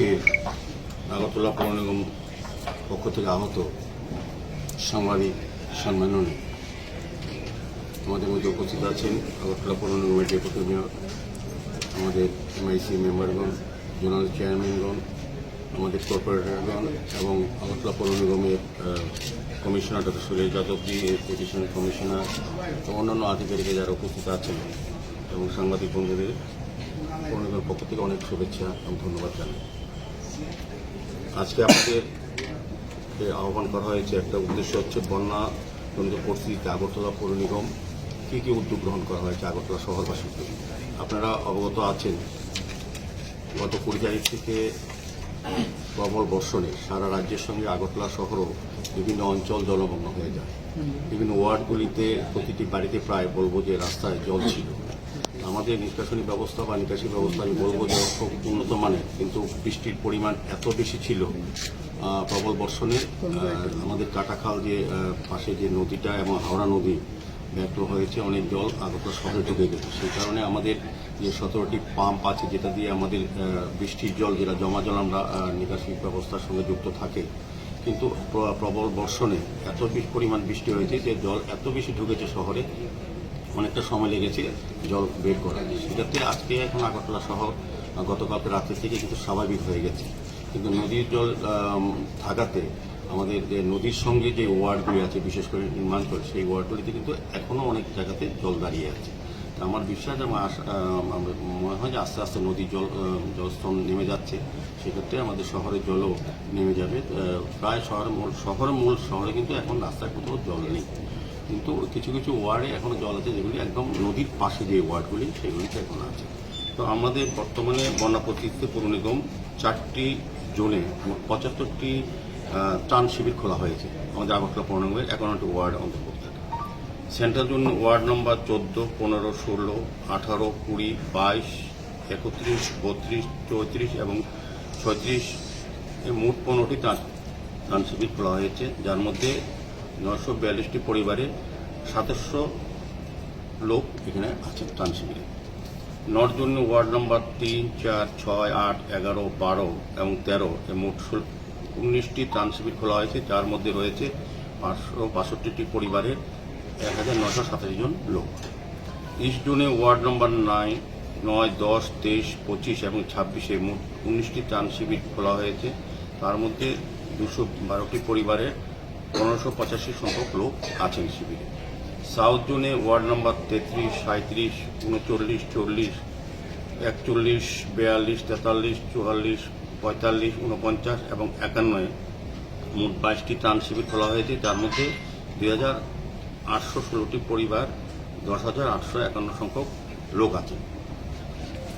আজকে আগরতলা পৌর নিগম পক্ষ থেকে আহত সাংবাদিক সম্মেলনে আমাদের মধ্যে উপস্থিত আছেন আগরতলা পৌর নিগমের ডেপুটি মেয়র, আমাদের এমআইসি মেম্বারগণ জোনাল চেয়ারম্যানগণ, আমাদের কর্পোরেটরগণ এবং আগরতলা পৌর নিগমের কমিশনার ডক্টর সুরেশ যাদবজি পিটিশনের কমিশনার অন্যান্য আধিকারিকের যারা উপস্থিত আছেন এবং সাংবাদিক বন্ধুদের, পৌর নিগমের পক্ষ থেকে অনেক শুভেচ্ছা এবং ধন্যবাদ জানাই। আজকে আমাদের আহ্বান করা হয়েছে, একটা উদ্দেশ্য হচ্ছে বন্যা জনিত পরিস্থিতিতে আগরতলা পৌর নিগম কী কী উদ্যোগ গ্রহণ করা হয়েছে আগরতলা শহরবাসীর জন্য? আপনারা অবগত আছেন, গত কুড়ি তারিখ থেকে প্রবল বর্ষণে সারা রাজ্যের সঙ্গে আগরতলা শহরও বিভিন্ন অঞ্চল জলমগ্ন হয়ে যায়। বিভিন্ন ওয়ার্ডগুলিতে প্রতিটি বাড়িতে প্রায় বলব যে রাস্তায় জল ছিল। আমাদের নিষ্কাশনী ব্যবস্থা বা নিকাশি ব্যবস্থা আমি বলব যে খুব উন্নত মানের, কিন্তু বৃষ্টির পরিমাণ এত বেশি ছিল প্রবল বর্ষণে আমাদের কাটাখাল যে পাশে যে নদীটা এবং হাওড়া নদী ব্যক্ত হয়েছে, অনেক জল আগরতলা শহরে ঢুকে গেছে। সেই কারণে আমাদের যে সতেরোটি পাম্প আছে, যেটা দিয়ে আমাদের বৃষ্টির জল যেটা জমা জল আমরা নিকাশি ব্যবস্থার সঙ্গে যুক্ত থাকে। কিন্তু প্রবল বর্ষণে এত পরিমাণ বৃষ্টি হয়েছে যে জল এত বেশি ঢুকেছে শহরে অনেকটা সময় লেগেছে জল বের করা সেটাতে আজকে এখন আগরতলা শহর গতকালকে রাত্রে থেকে কিন্তু স্বাভাবিক হয়ে গেছে। কিন্তু নদীর জল থাকাতে আমাদের যে নদীর সঙ্গে যে ওয়ার্ডগুলি আছে, বিশেষ করে নির্মাঞ্চল সেই ওয়ার্ডগুলিতে কিন্তু এখনও অনেক জায়গাতে জল দাঁড়িয়ে আছে। তা আমার বিশ্বাস আমার মনে হয় যে আস্তে আস্তে নদীর জল জলস্তর নেমে যাচ্ছে। সেক্ষেত্রে আমাদের শহরের জলও নেমে যাবে। প্রায় শহরের মূল শহরের মূল শহরে কিন্তু এখন রাস্তায় কোথাও জল নেই। কিন্তু কিছু কিছু ওয়ার্ডে এখনও জল আছে, যেগুলি একদম নদীর পাশে যে ওয়ার্ডগুলি সেগুলিতে এখন আছে। তো আমাদের বর্তমানে বন্যা পরিস্থিতিতে পৌর নিগম চারটি জোনে পঁচাত্তরটি ত্রাণ শিবির খোলা হয়েছে আমাদের আগরতলা পৌর নিগমের একান্নটি ওয়ার্ড অন্তর্ভুক্ত। সেন্ট্রাল জোন ওয়ার্ড নম্বর চোদ্দ, পনেরো, ষোলো, আঠারো, কুড়ি, বাইশ, একত্রিশ, বত্রিশ, চৌত্রিশ এবং ছত্রিশ মোট পনেরোটি ত্রাণ ত্রাণ শিবির খোলা হয়েছে, যার মধ্যে নশো বিয়াল্লিশটি পরিবারে সাতাশশো লোক এখানে আছে ত্রাণ শিবিরে। নর্থ জন্য ওয়ার্ড নম্বর তিন, চার, ছয়, আট, এগারো, বারো এবং তেরো মোট উনিশটি ত্রাণ শিবির খোলা হয়েছে, যার মধ্যে রয়েছে পাঁচশো বাষট্টিটি পরিবারের এক হাজার নশো সাতাশ জন লোক। ইস্ট জোনে ওয়ার্ড নম্বর নয় নয়, দশ, তেইশ, পঁচিশ এবং ছাব্বিশে মোট উনিশটি ত্রাণ শিবির খোলা হয়েছে। তার মধ্যে দুশো বারোটি পরিবারের পনেরোশো পঁচাশি সংখ্যক লোক আছেন শিবিরে। সাউথ জোনে ওয়ার্ড নম্বর তেত্রিশ সাঁত্রিশ উনচল্লিশ, চল্লিশ, একচল্লিশ, বিয়াল্লিশ, তেতাল্লিশ, চুয়াল্লিশ, পঁয়তাল্লিশ, উনপঞ্চাশ এবং একান্নয় মোট বাইশটি ত্রাণ শিবির খোলা হয়েছে। যার মধ্যে দুই হাজার আটশো ষোলোটি পরিবার, দশ হাজার আটশো একান্ন সংখ্যক লোক আছে।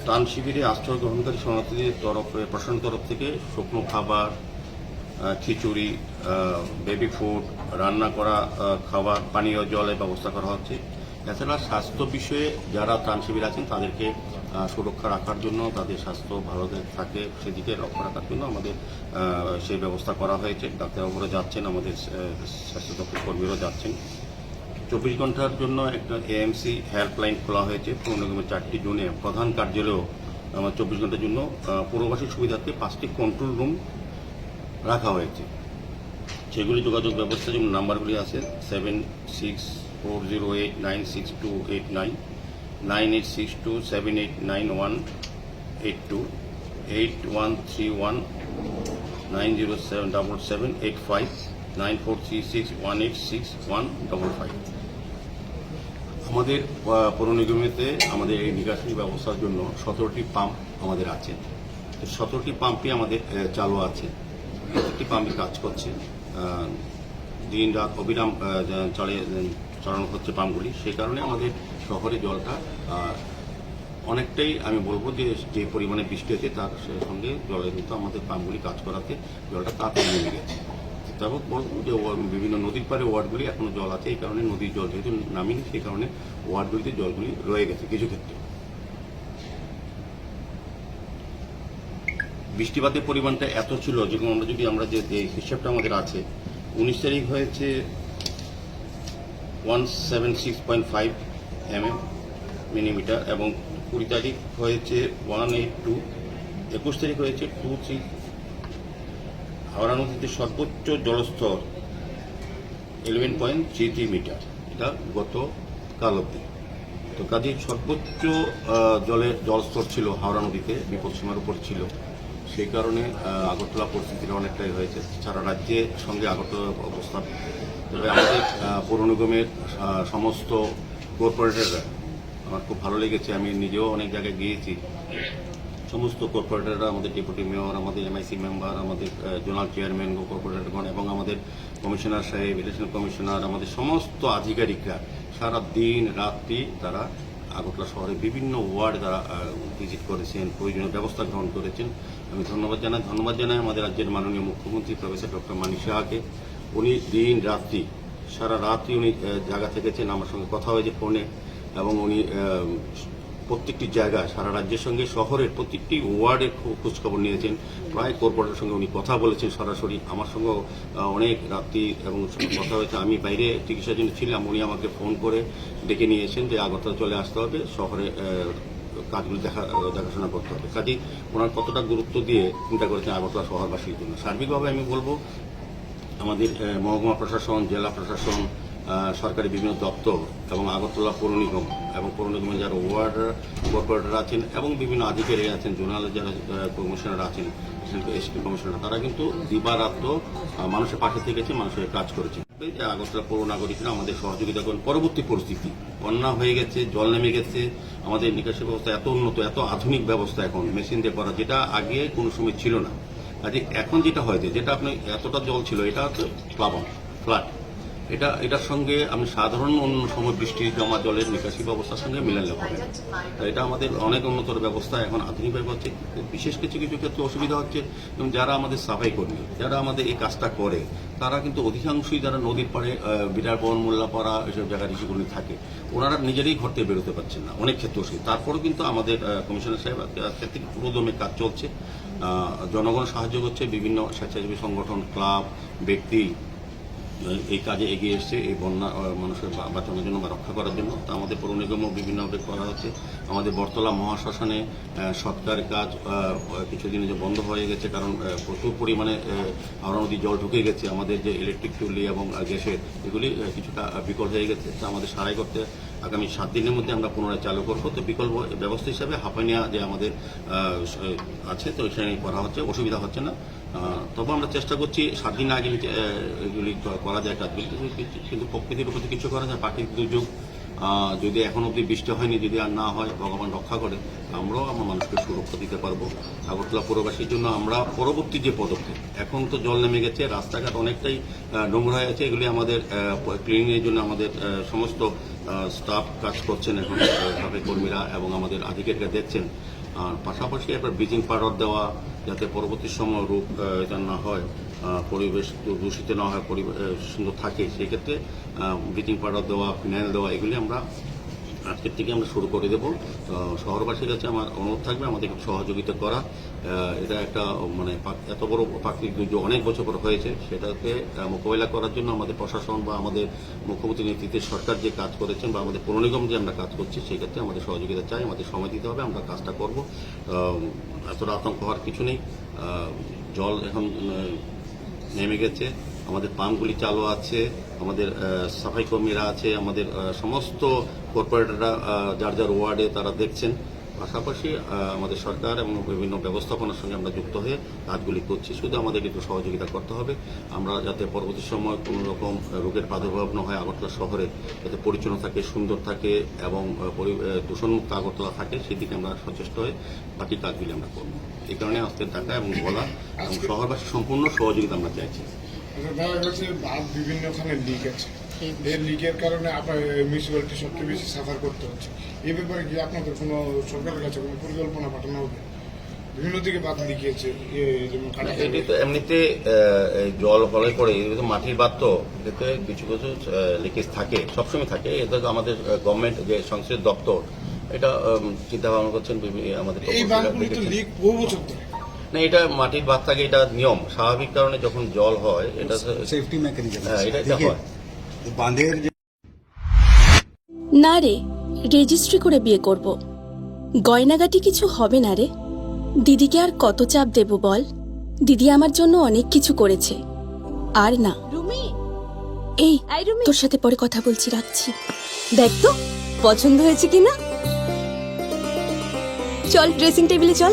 ত্রাণ শিবিরে আশ্রয় গ্রহণকারী শরণার্থীদের তরফ, প্রশাসনের তরফ থেকে শুকনো খাবার খিচুড়ি বেবি ফুড রান্না করা খাবার পানীয় জলের ব্যবস্থা করা হচ্ছে। এছাড়া স্বাস্থ্য বিষয়ে যারা ত্রাণ শিবির আছেন তাদেরকে সুরক্ষা রাখার জন্য তাদের স্বাস্থ্য ভালো থাকে সেদিকে লক্ষ্য রাখার জন্য আমাদের সেই ব্যবস্থা করা হয়েছে। ডাক্তারবাবুরা যাচ্ছেন আমাদের স্বাস্থ্য দপ্তর কর্মীরাও যাচ্ছেন। চব্বিশ ঘণ্টার জন্য একটা এএমসি হেল্পলাইন খোলা হয়েছে। পৌর নিগমের চারটি জোনে প্রধান কার্যালয়েও আমার চব্বিশ ঘণ্টার জন্য আহ, সুবিধার্থে পাঁচটি কন্ট্রোল রুম রাখা হয়েছে। সেগুলি যোগাযোগ ব্যবস্থা যেমন নাম্বারগুলি আছে seven six four zero eight nine six two eight nine nine eight six two seven eight nine one eight two eight one three one nine zero seven double seven eight five nine four three six one eight six one double five আমাদের পৌর নিগমেতে আমাদের এই নিকাশি ব্যবস্থার জন্য সতেরোটি pump আমাদের আছে। সতেরোটি পাম্পই আমাদের চালু আছে। প্রত্যেকটি পাম্পই কাজ করছে। দিন রাত অবিরাম চালিয়ে চালানো হচ্ছে পাম্পগুলি। সেই কারণে আমাদের শহরে জলটা অনেকটাই আমি বলব যে যে পরিমাণে বৃষ্টি হয়েছে তার সঙ্গে জলের কিন্তু আমাদের পাম্পগুলি কাজ করাতে জলটা তাড়াতাড়ি নেমে গেছে। তবে বলব যে বিভিন্ন নদীর পারে ওয়ার্ডগুলি এখনও জল আছে। এই কারণে নদীর জল যেহেতু নামিনি, সেই কারণে ওয়ার্ডগুলিতে জলগুলি রয়ে গেছে কিছু ক্ষেত্রে। বৃষ্টিপাতের পরিমাণটা এত ছিল, যেরকম আমরা যদি, আমরা যে হিসাবটা আমাদের আছে, উনিশ তারিখ হয়েছে one seven six point five M M millimetre এবং কুড়ি তারিখ হয়েছে ওয়ান এইট টু একুশ তারিখ হয়েছে টু থ্রি হাওড়া নদীতে সর্বোচ্চ জলস্তর eleven point three three metre এটা গত কাল অব্দি তো কাজেই সর্বোচ্চ জলের জলস্তর ছিল হাওড়া নদীতে, বিপদসীমার উপর ছিল। সেই কারণে আগরতলা পরিস্থিতিটা অনেকটাই হয়েছে। সারা রাজ্যে সঙ্গে আগরতলা অবস্থা। তবে আমাদের পৌর নিগমের সমস্ত কর্পোরেটররা আমার খুব ভালো লেগেছে। আমি নিজেও অনেক জায়গায় গিয়েছি। সমস্ত কর্পোরেটররা আমাদের ডেপুটি মেয়র আমাদের এমআইসি মেম্বার আমাদের জোনাল চেয়ারম্যান কর্পোরেটরগণ এবং আমাদের কমিশনার সাহেব ইলেকশন কমিশনার আমাদের সমস্ত আধিকারিকরা সারা দিন রাত্রি তারা আগরতলা শহরে বিভিন্ন ওয়ার্ড তারা ভিজিট করেছেন, প্রয়োজনীয় ব্যবস্থা গ্রহণ করেছেন। আমি ধন্যবাদ জানাই ধন্যবাদ জানাই আমাদের রাজ্যের মাননীয় মুখ্যমন্ত্রী প্রফেসর ডক্টর মানিক সাহাকে। উনি দিন রাত্রি, সারা রাত্রি উনি জায়গা থেকেছেন, আমার সঙ্গে কথা হয়েছে ফোনে এবং উনি প্রত্যেকটি জায়গায়, সারা রাজ্যের সঙ্গে, শহরের প্রত্যেকটি ওয়ার্ডের খোঁজখবর নিয়েছেন। প্রায় কর্পোরেটের সঙ্গে উনি কথা বলেছেন সরাসরি। আমার সঙ্গেও অনেক রাত্রি এবং কথা হয়েছে। আমি বাইরে চিকিৎসার জন্য ছিলাম, উনি আমাকে ফোন করে ডেকে নিয়েছেন যে আগরতলা চলে আসতে হবে, শহরে কাজগুলো দেখা, দেখাশোনা করতে হবে। কাজেই ওনার কতটা গুরুত্ব দিয়ে চিন্তা করেছেন আগরতলা শহরবাসীর জন্য। সার্বিকভাবে আমি বলব, আমাদের মহকুমা প্রশাসন, জেলা প্রশাসন সরকারি বিভিন্ন দপ্তর এবং আগরতলা পৌর নিগম এবং পৌর নিগমের যারা ওয়ার্ড কর্পোরেটর আছেন এবং বিভিন্ন আধিকারিক আছেন, জোনাল যারা কমিশনার আছেন কমিশনার, তারা কিন্তু দিবারাত্র মানুষের পাশে থেকেছে মানুষের কাজ করেছে যে আগরতলা পৌর নাগরিকরা আমাদের সহযোগিতা করেন, পরবর্তী পরিস্থিতি। বন্যা হয়ে গেছে, জল নেমে গেছে, আমাদের নিকাশি ব্যবস্থা এত উন্নত, এত আধুনিক ব্যবস্থা এখন, মেশিন দিয়ে করা, যেটা আগে কোনো সময় ছিল না। কাজে এখন যেটা হয়েছে, যেটা আপনি, এতটা জল ছিল, এটা হচ্ছে প্লাবন, ফ্লাড। এটা এটার সঙ্গে আমি সাধারণ অন্য সময় বৃষ্টির জমা জলের নিকাশি ব্যবস্থার সঙ্গে মিলালে হবে। এটা আমাদের অনেক উন্নতর ব্যবস্থা এখন আধুনিক হচ্ছে বিশেষ কিছু কিছু ক্ষেত্রে অসুবিধা হচ্ছে এবং যারা আমাদের সাফাই কর্মী যারা আমাদের এই কাজটা করে তারা কিন্তু অধিকাংশই যারা নদীর পাড়ে আহ, বিরাটবন মোল্লাপাড়া এসব জায়গায় ঋষিগুলি থাকে ওনারা নিজেরাই ঘর থেকে বেরোতে পারছেন না অনেক ক্ষেত্রে অসুবিধা। তারপরেও কিন্তু আমাদের কমিশনার সাহেব ক্ষেত্রে পুরোদমে কাজ চলছে। জনগণ সাহায্য করছে বিভিন্ন স্বেচ্ছাসেবী সংগঠন ক্লাব ব্যক্তি এই কাজে এগিয়ে এসছে, এই বন্যা মানুষের বাঁচানোর জন্য বা রক্ষা করার জন্য। তা আমাদের পৌর নিগমও বিভিন্নভাবে করা হচ্ছে। আমাদের বর্তলা মহাশ্মশানে সৎকার কাজ কিছুদিন যে বন্ধ হয়ে গেছে, কারণ প্রচুর পরিমাণে নদী জল ঢুকে গেছে। আমাদের যে ইলেকট্রিক চুল্লি এবং গ্যাসের, এগুলি কিছুটা বিকল হয়ে গেছে। তা আমাদের সারাই করতে আগামী সাত দিনের মধ্যে আমরা পুনরায় চালু করব। তো বিকল্প ব্যবস্থা হিসাবে হাঁপানিয়া যে আমাদের আছে, তো সেখানে করা হচ্ছে। অসুবিধা হচ্ছে না। তবে আমরা চেষ্টা করছি সাত দিন আগে এগুলি করা যায় কাজগুলি কিন্তু প্রকৃতির উপর কিছু করা যায়, প্রাকৃতিক দুর্যোগ যদি এখন অবধি বৃষ্টি হয়নি, যদি আর না হয়, ভগবান রক্ষা করে আমরাও আমার মানুষকে সুরক্ষা দিতে পারব। আগরতলা পুরবাসীর জন্য আমরা পরবর্তী যে পদক্ষেপ, এখন তো জল নেমে গেছে, রাস্তাঘাট অনেকটাই নোংরা হয়ে আছে, এগুলি আমাদের ক্লিনিংয়ের জন্য আমাদের সমস্ত স্টাফ কাজ করছেন এখন আহ, কর্মীরা এবং আমাদের আধিকারিকরা দেখছেন। আর পাশাপাশি একবার ব্লিচিং পাউডার দেওয়া যাতে পরবর্তী সময় রূপ এটা না হয় পরিবেশ দূষিত না হয় পরিবেশ সুন্দর থাকে সেক্ষেত্রে ব্লিচিং পাউডার দেওয়া ফিনাইল দেওয়া এগুলি আমরা আজকের থেকে আমরা শুরু করে দেবো। শহরবাসীর কাছে আমার অনুরোধ থাকবে আমাদেরকে সহযোগিতা করা। এটা একটা মানে এত বড় প্রাকৃতিক দুর্যোগ অনেক বছর পর হয়েছে। সেটাকে মোকাবিলা করার জন্য আমাদের প্রশাসন বা আমাদের মুখ্যমন্ত্রী নেতৃত্বে সরকার যে কাজ করেছেন বা আমাদের পৌর নিগম যে আমরা কাজ করছি, সেই ক্ষেত্রে আমাদের সহযোগিতা চাই, আমাদের সময় দিতে হবে, আমরা কাজটা করব। এতটা আতঙ্ক হওয়ার কিছু নেই। জল এখন নেমে গেছে। আমাদের পাম্পগুলি চালু আছে, আমাদের সাফাই কর্মীরা আছে, আমাদের সমস্ত কর্পোরেটররা যার যার ওয়ার্ডে তারা দেখছেন। পাশাপাশি আমাদের সরকার এবং বিভিন্ন ব্যবস্থাপনার সঙ্গে আমরা যুক্ত হয়ে কাজগুলি করছি। শুধু আমাদের একটু সহযোগিতা করতে হবে। আমরা যাতে পরবর্তী সময় কোনো রকম রোগের প্রাদুর্ভাব না হয়, আগরতলা শহরে যাতে পরিচ্ছন্ন থাকে, সুন্দর থাকে এবং দূষণমুক্ত আগরতলা থাকে সেদিকে আমরা সচেষ্ট হয়ে বাকি কাজগুলি আমরা করব। এই কারণে আজকে ডাকা এবং বলা এবং শহরবাসী সম্পূর্ণ সহযোগিতা আমরা চাইছি। বিভিন্নখানে লিক আছে। এই লিকের কারণে আপনার মিউনিসিপ্যালিটি সবচেয়ে বেশি সাফার করতে হচ্ছে। এই ব্যাপারে কি আপনাদের কোনো সরকারের কাছে কোনো পরিকল্পনা পাঠানো হবে? বিভিন্ন দিকে লিখিয়েছে এটি তো এমনিতে জল হলে পরে তো মাটির বাদ তো এতে কিছু কিছু লিকেজ থাকে সবসময় থাকে। এটা তো আমাদের গভর্নমেন্ট যে সংশ্লিষ্ট দপ্তর এটা চিন্তা ভাবনা করছেন আমাদের এই বাঁধগুলি তো লিক বহু বছর ধরে। না এটা মাটির বাদ থাকে এটা নিয়ম। স্বাভাবিক কারণে যখন জল হয় এটা সেফটি মেকানিজম হ্যাঁ, এটা- হয়। বাঁধের না রে রেজিস্ট্রি করে বিয়ে করব। গয়নাগাটি কিছু হবে না রে। দিদিকে আর কত চাপ দেব বল? দিদি আমার জন্য অনেক কিছু করেছে। আর না। রুমি! এই আই রুমি! তোর সাথে পরে কথা বলছি রাখছি। দেখ তো পছন্দ হয়েছে কিনা? চল ড্রেসিং টেবিলে চল।